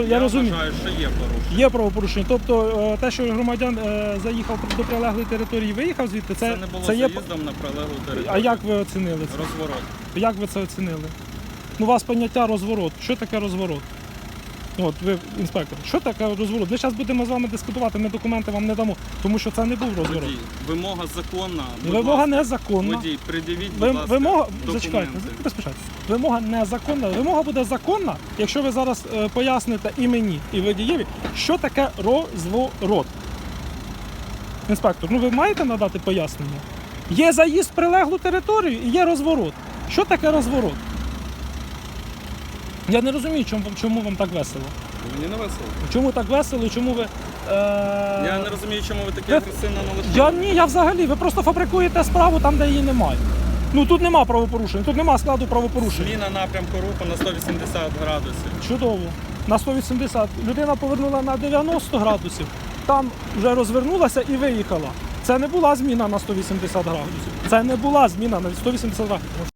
я, розумію. вважаю, що є порушення. Є правопорушення. Тобто е, те, що громадян е, заїхав до прилеглої території, і виїхав звідти, це, Це, не було це є. заїздом на прилеглу територію. А як ви оцінили це? Розворот. Як ви це оцінили? Ну, у вас поняття розворот. Що таке розворот? От ви інспектор, що таке розворот? Ми зараз будемо з вами дискутувати, ми документи вам не дамо, тому що це не був розворот. Водій, вимога законна. будь Вимога ласка. незаконна. Водій, придивіть, будь ласка, Вимога, документи. зачекайте, не поспішайте. Вимога незаконна. Вимога буде законна, якщо ви зараз е, поясните і мені, і водієві, що таке розворот. Інспектор, ну ви маєте надати пояснення? Є заїзд в прилеглу територію і є розворот. Що таке розворот? Я не розумію, чому, чому вам так весело. Мені не весело. Чому так весело, чому ви. Е... Я не розумію, чому ви такі ви- агресивно налаштовані. Я ні, я взагалі, ви просто фабрикуєте справу там, де її немає. Ну тут нема правопорушень, тут нема складу правопорушень. Зміна напрямку руху на 180 градусів. Чудово. На 180. Людина повернула на 90 градусів, там вже розвернулася і виїхала. Це не була зміна на 180 градусів. Це не була зміна на 180 градусів.